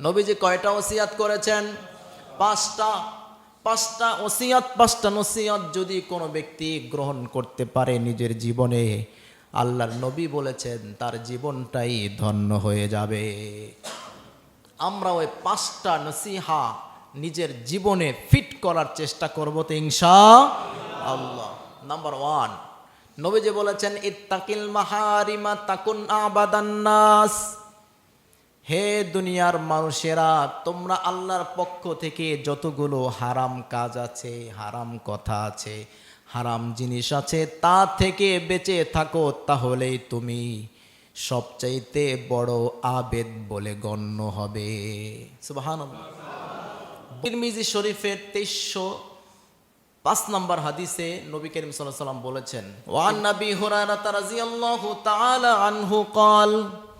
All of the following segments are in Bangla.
নবীজি কয়টা ওসিয়াত করেছেন? পাঁচটা। পাঁচটা ওসিয়াত, পাঁচটা নসিয়াত যদি কোনো ব্যক্তি গ্রহণ করতে পারে নিজের জীবনে, আল্লাহর নবী বলেছেন, তার জীবনটাই ধন্য হয়ে যাবে। আমরা ওই পাঁচটা নসিহা নিজের জীবনে ফিট করার চেষ্টা করব তো ইনশা আল্লাহ নাম্বার ওয়ান, নবীজি বলেছেন, ইত্তাকিল মাহারিমা তাকুন আবাদান্নাস হে দুনিয়ার মানুষেরা তোমরা আল্লাহর পক্ষ থেকে যতগুলো হারাম কাজ আছে হারাম কথা আছে হারাম জিনিস আছে তা থেকে বেঁচে থাকো তাহলেই তুমি সবচাইতে বড় আবেদ বলে গণ্য হবে সুবাহান তিরমিজি শরীফের তেইশশো পাঁচ নম্বর হাদিসে নবী করিম সাল্লাহ সাল্লাম বলেছেন ওয়ান নবী হুরায়রা রাদিয়াল্লাহু তাআলা আনহু قال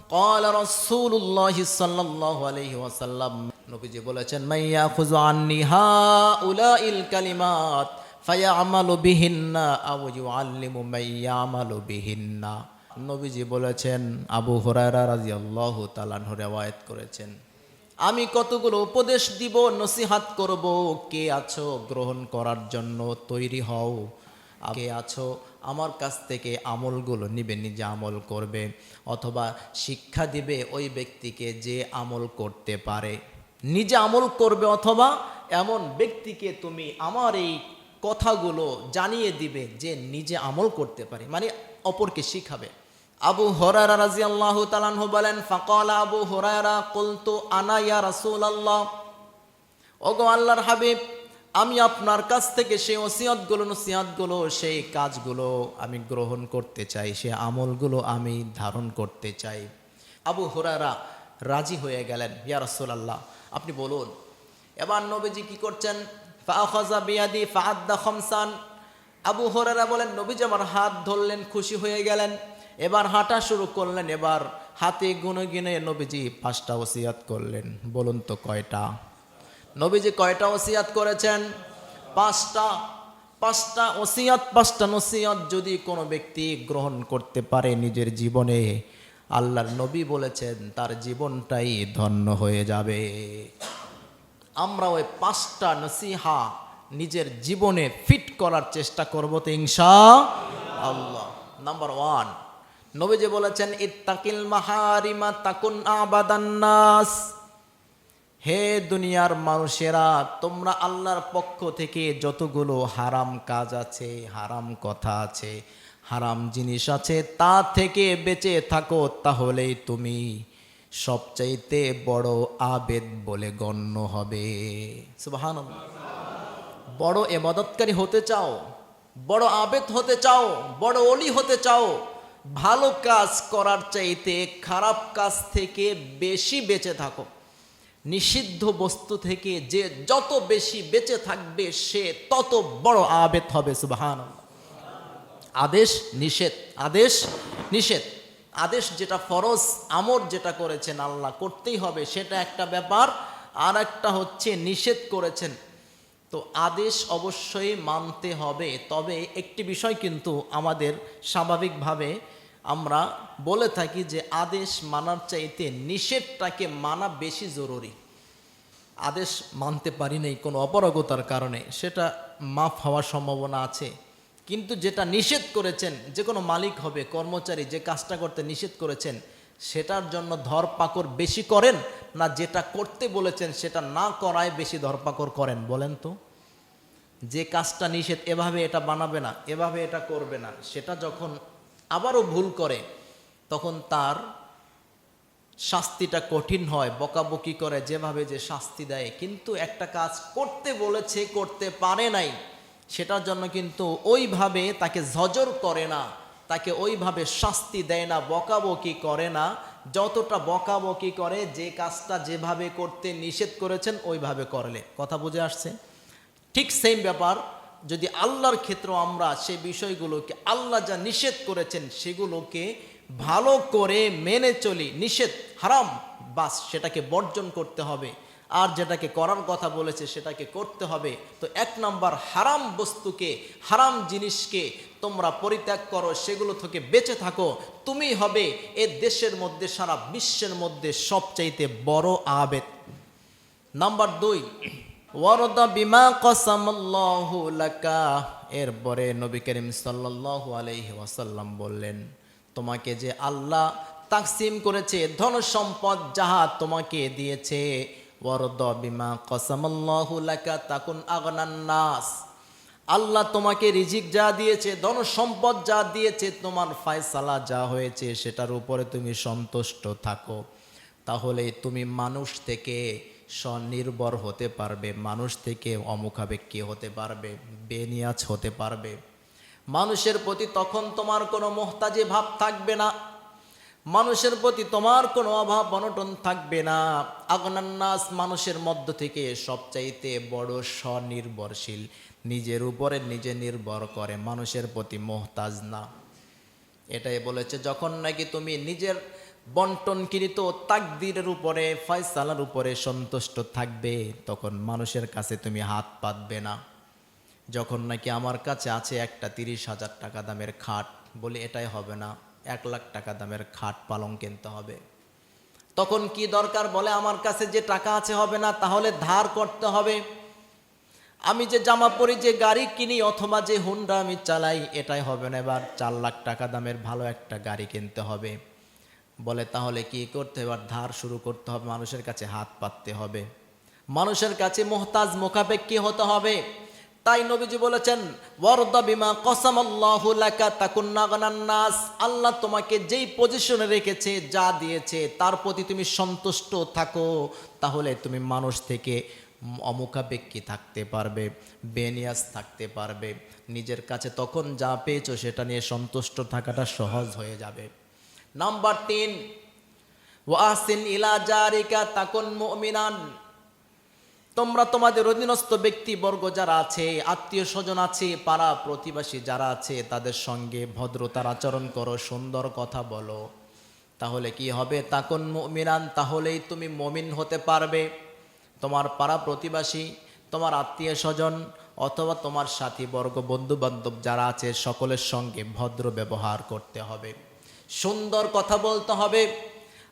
قال رسول الله صلى الله عليه وسلم নবীজি বলেছেন মাইয়া খুযু আন্নি হাউলাইল কালিমাত ফায়ামালু বিহিন্না আও ইউআল্লিমু মাইয়ামালু বিহিন্না নবীজি বলেছেন আবু হুরায়রা রাদিয়াল্লাহু তাআলা আনহু রিওয়ায়াত করেছেন আমি কতগুলো উপদেশ দিব নসিহাত করব কে আছো গ্রহণ করার জন্য তৈরি হও কে আছো আমার কাছ থেকে আমলগুলো নিবে, নিজে আমল করবে অথবা শিক্ষা দিবে ওই ব্যক্তিকে যে আমল করতে পারে। নিজে আমল করবে অথবা এমন ব্যক্তিকে তুমি আমার এই কথাগুলো জানিয়ে দিবে যে নিজে আমল করতে পারে মানে অপরকে শিখাবে। আবু হরারা রাজি আল্লাহ তালানহ বলেন, ফাকল আবু হরারা কুলতু আনা ইয়া রাসূল আল্লাহ ওগো আল্লাহর হাবিব আমি আপনার কাছ থেকে সেই ওসিয়তগুলো নসিহতগুলো সেই কাজগুলো আমি গ্রহণ করতে চাই সেই আমলগুলো আমি ধারণ করতে চাই। আবু হুরারা রাজি হয়ে গেলেন, ইয়া রাসূল আল্লাহ আপনি বলুন, এবার নবীজি কি করছেন? ফাখাজা বিয়াদি ফাআদ্দা খামসান। আবু হরারা বলেন, নবীজি আমার হাত ধরলেন, খুশি হয়ে গেলেন, এবার হাঁটা শুরু করলেন, এবার হাতে গুনে গুনে নবীজি পাঁচটা ওসিয়াত করলেন, বলুন তো কয়টা? নবীজি কয়টা ওসিয়াত করেছেন? পাঁচটা। পাঁচটা ওসিয়াত, পাঁচটা নসিয়াত যদি কোনো ব্যক্তি গ্রহণ করতে পারে নিজের জীবনে, আল্লাহর নবী বলেছেন, তার জীবনটাই ধন্য হয়ে যাবে। আমরা ওই পাঁচটা নসিহা নিজের জীবনে ফিট করার চেষ্টা করব তো ইনশা আল্লাহ নাম্বার ওয়ান, নবীজি বলেছেন, ইত্তাকিল মাহারিমা তাকুন আবাদান্নাস হে দুনিয়ার মানুষেরা, তোমরা আল্লাহর পক্ষ থেকে যতগুলো হারাম কাজ আছে, হারাম কথা আছে, হারাম জিনিস আছে, তা থেকে বেঁচে থাকো তাহলেই তুমি সবচাইতে বড় আবেদ বলে গণ্য হবে। সুবাহান বড় এবাদতকারী হতে চাও, বড় আবেদ হতে চাও, বড় অলি হতে চাও, ভালো কাজ করার চাইতে খারাপ কাজ থেকে বেশি বেঁচে থাকো। নিষিদ্ধ বস্তু থেকে যে যত বেশি বেঁচে থাকবে, সে তত বড় আবেদ হবে সুবাহান আদেশ নিষেধ আদেশ নিষেধ। আদেশ যেটা ফরজ, আমর যেটা করেছেন আল্লাহ, করতেই হবে, সেটা একটা ব্যাপার। আর একটা হচ্ছে নিষেধ করেছেন। তো আদেশ অবশ্যই মানতে হবে। তবে একটি বিষয় কিন্তু আমাদের স্বাভাবিকভাবে আমরা বলে থাকি যে আদেশ মানার চাইতে নিষেধটাকে মানা বেশি জরুরি। আদেশ মানতে পারি নাই কোনো অপারগতার কারণে, সেটা মাফ হওয়ার সম্ভাবনা আছে। কিন্তু যেটা নিষেধ করেছেন, যে কোনো মালিক হবে, কর্মচারী যে কাজটা করতে নিষেধ করেছেন, সেটার জন্য ধরপাকড় বেশি করেন না যেটা করতে বলেছেন, সেটা না করায় বেশি ধরপাকড় করেন, বলেন তো। যে কাজটা নিষেধ, এভাবে এটা বানাবে না, এভাবে এটা করবে না, সেটা যখন আবারও ভুল করে, তখন তার শাস্তিটা কঠিন হয়, বকাবকি করে যেভাবে যে শাস্তি দেয়। কিন্তু একটা কাজ করতে বলেছে, করতে পারে নাই, সেটার জন্য কিন্তু ওইভাবে তাকে জজর করে না, তাকে ওইভাবে শাস্তি দেয় না, বকাবকি করে না। যতটা বকাবকি করে, যে কাজটা যেভাবে করতে নিষেধ করেছেন, ওইভাবে করলে। কথা বুঝে আসছে? ঠিক সেম ব্যাপার যদি আল্লাহর ক্ষেত্রে আমরা সে বিষয়গুলোকে আল্লাহ যা নিষেধ করেছেন সেগুলোকে ভালো করে মেনে চলি, নিষেধ, হারাম, বাস সেটাকে বর্জন করতে হবে। আর যেটাকে করার কথা বলেছে সেটাকে করতে হবে। তো এক নম্বর, হারাম বস্তুকে, হারাম জিনিসকে তোমরা পরিত্যাগ করো, সেগুলো থেকে বেঁচে থাকো। তুমি হবে এ দেশের মধ্যে, সারা বিশ্বের মধ্যে সবচাইতে বড় আবেদ। নাম্বার দুই ওয়ারদা বিমা কসামাল্লাহু লাকা। এরপরে নবী করিম সাল্লাল্লাহু আলাইহি ওয়াসাল্লাম বললেন, তোমাকে যে আল্লাহ তাকসিম করেছে, ধন সম্পদ যাহা তোমাকে দিয়েছে, ওয়ারদ বিমা কসামাল্লাহু লাকা তাকুন আগনান নাস। আল্লাহ তোমাকে রিজিক যা দিয়েছে, ধন সম্পদ যা দিয়েছে, তোমার ফায়সালা যা হয়েছে, সেটার উপরে তুমি সন্তুষ্ট থাকো। তাহলে তুমি মানুষ থেকে স্বনির্ভর হতে পারবে, মানুষ থেকে অমুখাবেক্ষী হতে পারবে, বেনিয়াজ হতে পারবে। মানুষের প্রতি তখন তোমার কোনো মোহতাজি ভাব থাকবে না। মানুষের প্রতি তোমার কোনো অভাব অনটন থাকবে না। আগনান্নাস মানুষের মধ্য থেকে সবচাইতে বড় স্বনির্ভরশীল, নিজের উপরে নিজে নির্ভর করে, মানুষের প্রতি মোহতাজ না। এটাই বলেছে, যখন নাকি তুমি নিজের বন্টনকৃত তাকদিরের উপরে, ফয়সালার উপরে সন্তুষ্ট থাকবে, তখন মানুষের কাছে তুমি হাত পাতবে না। যখন নাকি আমার কাছে আছে একটা তিরিশ হাজার টাকা দামের খাট, বলি এটাই হবে না, এক লাখ টাকা দামের খাট পালং কিনতে হবে। তখন কি দরকার বলে, আমার কাছে যে টাকা আছে হবে না, তাহলে ধার করতে হবে। আমি যে জামা পরি, যে গাড়ি কিনি, অথবা যে হুন্ডা আমি চালাই, এটাই হবে না। এবার চার লাখ টাকা দামের ভালো একটা গাড়ি কিনতে হবে। বলে, তাহলে কি করতে এবার ধার শুরু করতে হবে। মানুষের কাছে হাত পাততে হবে। মানুষের কাছে মোহতাজ মোকাবেক্ষী হতে হবে। তাই নবীজি বলেছেন বিমা তাকুন্না নাস। আল্লাহ তোমাকে যেই পজিশনে রেখেছে, যা দিয়েছে, তার প্রতি তুমি সন্তুষ্ট থাকো। তাহলে তুমি মানুষ থেকে অমুখাপেক্ষী থাকতে পারবে বেনিয়াস থাকতে পারবে। নিজের কাছে তখন যা পেয়েছ, সেটা নিয়ে সন্তুষ্ট থাকাটা সহজ হয়ে যাবে। নাম্বার তিন ওয়াসিন ইলা জারিকা তাকুন মুমিনান তোমরা তোমাদের অধীনস্থ ব্যক্তিবর্গ যারা আছে, আত্মীয় স্বজন আছে, পাড়া প্রতিবাসী যারা আছে, তাদের সঙ্গে ভদ্রতার আচরণ করো, সুন্দর কথা বলো। তাহলে কি হবে? তাকুন মুমিনান তাহলেই তুমি মমিন হতে পারবে। তোমার পাড়া প্রতিবাসী তোমার আত্মীয় স্বজন অথবা তোমার সাথীবর্গ বন্ধু বান্ধব যারা আছে, সকলের সঙ্গে ভদ্র ব্যবহার করতে হবে। সুন্দর কথা বলতে হবে।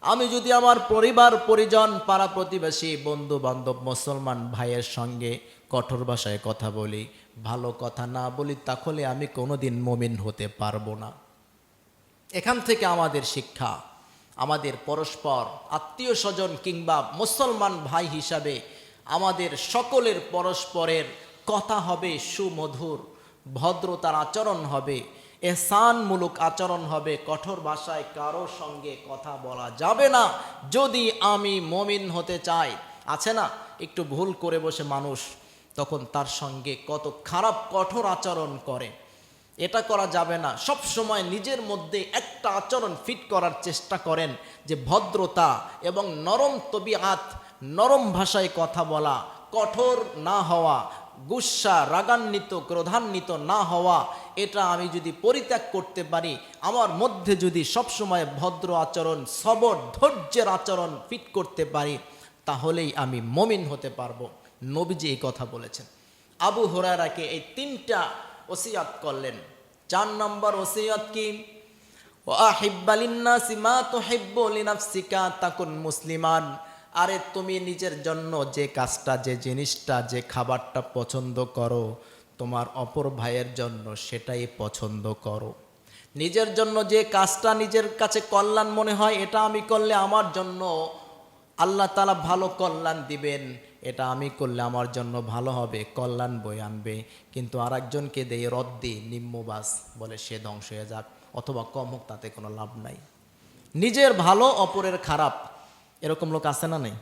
আমি যদি আমার পরিবার, পরিজন, পাড়া প্রতিবেশী বন্ধু বান্ধব মুসলমান ভাইয়ের সঙ্গে কঠোর ভাষায় কথা বলি, ভালো কথা না বলি, তাহলে আমি কোনোদিন মমিন হতে পারব না। এখান থেকে আমাদের শিক্ষা, আমাদের পরস্পর আত্মীয় স্বজন কিংবা মুসলমান ভাই হিসাবে আমাদের সকলের পরস্পরের কথা হবে সুমধুর, ভদ্রতার আচরণ হবে এহসানমূলক আচরণ হবে কঠোর ভাষায়, কারও সঙ্গে কথা বলা যাবে না। যদি আমি মমিন হতে চাই, আছে না? একটু ভুল করে বসে মানুষ তখন তার সঙ্গে কত খারাপ, কঠোর আচরণ করে। এটা করা যাবে না। সব সময় নিজের মধ্যে একটা আচরণ ফিট করার চেষ্টা করেন যে ভদ্রতা এবং নরম তবিআত নরম ভাষায় কথা বলা, কঠোর না হওয়া গুসা, রাগান্বিত, ক্রোধান্বিত না হওয়া, এটা আমি যদি পরিত্যাগ করতে পারি, আমার মধ্যে যদি সবসময় ভদ্র আচরণ, সবর, ধৈর্যের আচরণ ফিট করতে পারি, তাহলেই আমি মমিন হতে পারব। নবীজি এই কথা বলেছেন। আবু হরারাকে এই তিনটা ওসিয়াত করলেন। চার নম্বর ওসিয়াত কি? তাকুন মুসলিমান। আরে তুমি নিজের জন্য যে কাজটা, যে জিনিসটা, যে খাবারটা পছন্দ করো, তোমার অপর ভাইয়ের জন্য সেটাই পছন্দ করো। নিজের জন্য যে কাজটা নিজের কাছে কল্যাণ মনে হয়, এটা আমি করলে আমার জন্য আল্লাহ তালা ভালো কল্যাণ দিবেন, এটা আমি করলে আমার জন্য ভালো হবে, কল্যাণ বই আনবে। কিন্তু আর একজনকে দেই রদ্দি নিম্নবাস বলে সে ধ্বংস হয়ে যাক, অথবা কম হোক তাতে কোনো লাভ নাই। নিজের ভালো, অপরের খারাপ এরকম লোক আছে না নেই?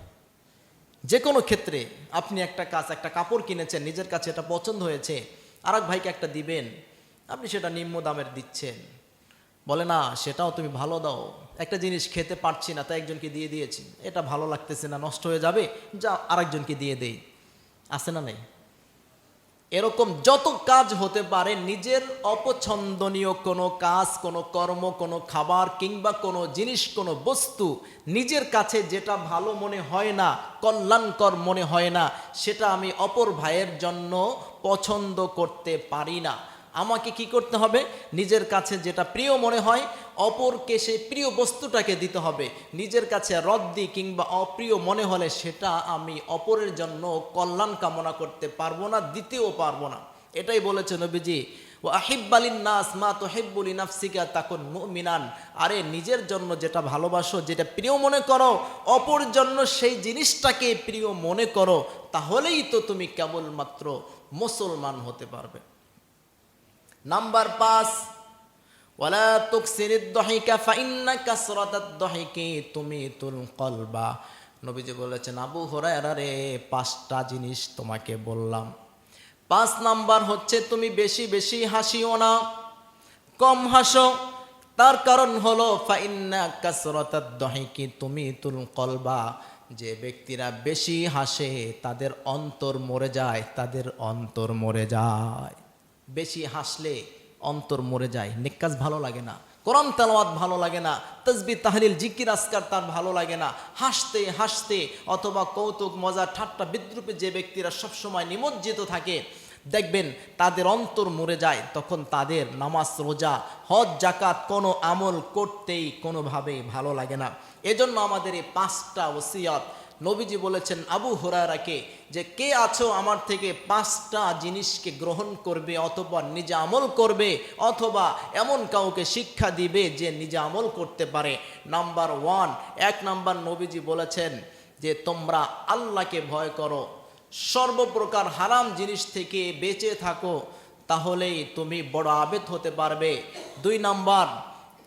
যে কোনো ক্ষেত্রে আপনি একটা কাজ, একটা কাপড় কিনেছেন, নিজের কাছে এটা পছন্দ হয়েছে আর এক ভাইকে একটা দিবেন, আপনি সেটা নিম্ন দামের দিচ্ছেন। বলে, না, সেটাও তুমি ভালো দাও। একটা জিনিস খেতে পারছি না, তাই একজনকে দিয়ে দিয়েছি। এটা ভালো লাগতেছে না, নষ্ট হয়ে যাবে, যা আরেকজনকে দিয়ে দেই। আছে না নেই? এরকম যত কাজ হতে পারে, নিজের অপছন্দনীয় কোনো কাজ, কোনো কর্ম, কোনো খাবার কিংবা কোনো জিনিস, কোনো বস্তু নিজের কাছে যেটা ভালো মনে হয় না, কল্যাণকর মনে হয় না, সেটা আমি অপর ভাইয়ের জন্য পছন্দ করতে পারি না। আমাকে কি করতে হবে? নিজের কাছে যেটা প্রিয় মনে হয়, অপরকে সেই প্রিয় বস্তুটাকে দিতে হবে। নিজের কাছে রদ্দি কিংবা অপ্রিয় মনে হলে সেটা আমি অপরের জন্য কল্যাণ কামনা করতে পারব না, দিতেও পারব না। এটাই বলেছে নবীজি ও আহিব্বালিন নাস মা তো হেব্বুলি নাফসিকা তাকুন মিনান আরে, নিজের জন্য যেটা ভালোবাসো, যেটা প্রিয় মনে করো, অপর জন্য সেই জিনিসটাকে প্রিয় মনে করো, তাহলেই তো তুমি কেবলমাত্র মুসলমান হতে পারবে। নাম্বার পাঁচ, ওয়ালা তুকসিরিদ দহিকা ফাইন্না কাসরাতাদ দহিকি তুমিতুল কলবা। নবীজি বলেছেন, আবু হুরায়রা রে, পাঁচটা জিনিস তোমাকে বললাম। পাঁচ নাম্বার হচ্ছে, তুমি বেশি বেশি হাসিও না, কম হাসো। তার কারণ হলো, ফাইন্না কাসরাতাদ দহিকি তুমিতুল কলবা। যে ব্যক্তিরা বেশি হাসে, তাদের অন্তর মরে যায়, তাদের অন্তর মরে যায়। বেশি হাসলে অন্তর মরে যায়। নিকাজ ভালো লাগে না। কোরআন তেলাওয়াত ভালো লাগে না। তসবি তাহলিল, জিকির আসকার তার ভালো লাগে না। হাসতে হাসতে অথবা কৌতুক, মজা, ঠাট্টা, বিদ্রুপে যে ব্যক্তিরা সবসময় নিমজ্জিত থাকে, দেখবেন তাদের অন্তর মরে যায়। তখন তাদের নামাজ, রোজা, হজ জাকাত কোনো আমল করতেই কোনোভাবেই ভালো লাগে না। এজন্য আমাদের এই পাঁচটা ওসিয়াত নবীজি বলেছেন, আবু হুরারাকে যে কে আছো আমার থেকে পাঁচটা জিনিসকে গ্রহণ করবে অথবা নিজে আমল করবে অথবা এমন কাউকে শিক্ষা দিবে যে নিজে আমল করতে পারে। নাম্বার ওয়ান, এক নাম্বার নবীজি বলেছেন যে তোমরা আল্লাহকে ভয় করো। সর্বপ্রকার হারাম জিনিস থেকে বেঁচে থাকো, তাহলেই তুমি বড় আবেদ হতে পারবে। দুই নাম্বার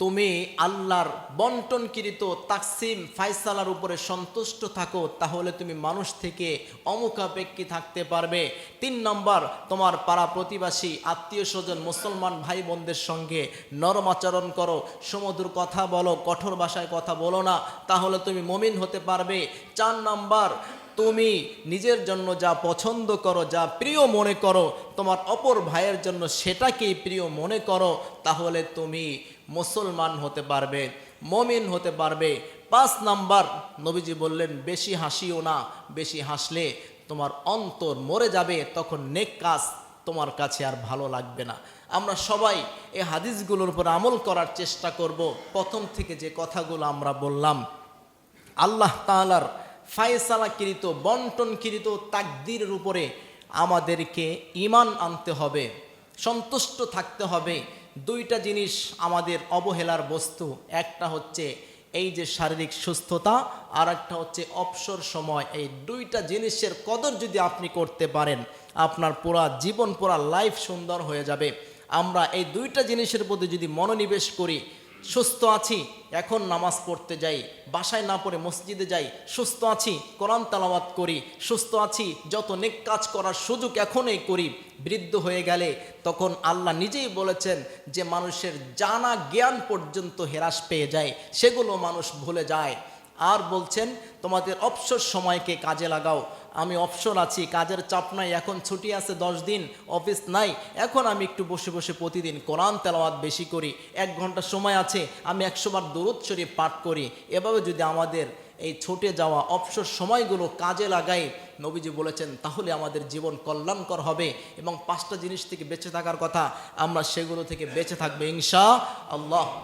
তুমি আল্লাহর বন্টনকৃত তাকসিম ফাইসালার উপরে সন্তুষ্ট থাকো, তাহলে তুমি মানুষ থেকে অমুখাপেক্ষী থাকতে পারবে। তিন নম্বর, তোমার পাড়া প্রতিবাসী, আত্মীয় স্বজন, মুসলমান ভাই বোনদের সঙ্গে নরম আচরণ করো সমুদ্র কথা বলো, কঠোর ভাষায় কথা বলো না, তাহলে তুমি মমিন হতে পারবে। চার নাম্বার তুমি নিজের জন্য যা পছন্দ করো, যা প্রিয় মনে করো, তোমার অপর ভাইয়ের জন্য সেটাকেই প্রিয় মনে করো, তাহলে তুমি মুসলমান হতে পারবে, মমিন হতে পারবে। পাঁচ নাম্বার, নবীজি বললেন, বেশি হাসিও না, বেশি হাসলে তোমার অন্তর মরে যাবে, তখন নেক কাজ তোমার কাছে আর ভালো লাগবে না। আমরা সবাই এই হাদিসগুলোর উপর আমল করার চেষ্টা করব। প্রথম থেকে যে কথাগুলো আমরা বললাম, আল্লাহ তাআলার ফায়সালাকৃত বন্টনকৃত তাকদিরের উপরে আমাদেরকে ইমান আনতে হবে, সন্তুষ্ট থাকতে হবে। দুইটা জিনিস আমাদের অবহেলার বস্তু, একটা হচ্ছে এই যে শারীরিক সুস্থতা আর একটা হচ্ছে অবসর সময়। এই দুইটা জিনিসের কদর যদি আপনি করতে পারেন, আপনার পুরা জীবন, পুরা লাইফ সুন্দর হয়ে যাবে। আমরা এই দুইটা জিনিসের প্রতি যদি মনোনিবেশ করি, সুস্থ আছি এখন নামাজ পড়তে যাই, বাসায় না পড়ে মসজিদে যাই, সুস্থ আছি, কোরআন তালাওয়াত করি, সুস্থ আছি, যত নেক কাজ করার সুযোগ এখনই করি, বৃদ্ধ হয়ে গেলে তখন আল্লাহ নিজেই বলেছেন যে মানুষের জানা জ্ঞান পর্যন্ত হেরাস পেয়ে যায়, সেগুলো মানুষ ভুলে যায়। আর বলছেন, তোমাদের অবসর সময়কে কাজে লাগাও। আমি অবসর আছি, কাজের চাপ নাই, এখন ছুটি আছে দশ দিন, অফিস নাই। এখন আমি একটু বসে বসে প্রতিদিন কোরআন তেলাওয়াত বেশি করি। এক ঘণ্টা সময় আছে, আমি একশোবার দরুদ শরীফ পাঠ করি। এভাবে যদি আমাদের এই ছুটে যাওয়া অবসর সময়গুলো কাজে লাগাই, নবীজি বলেছেন, তাহলে আমাদের জীবন কল্যাণকর হবে এবং পাঁচটা জিনিস থেকে বেঁচে থাকার কথা আমরা সেগুলো থেকে বেঁচে থাকব ইনশা আল্লাহ।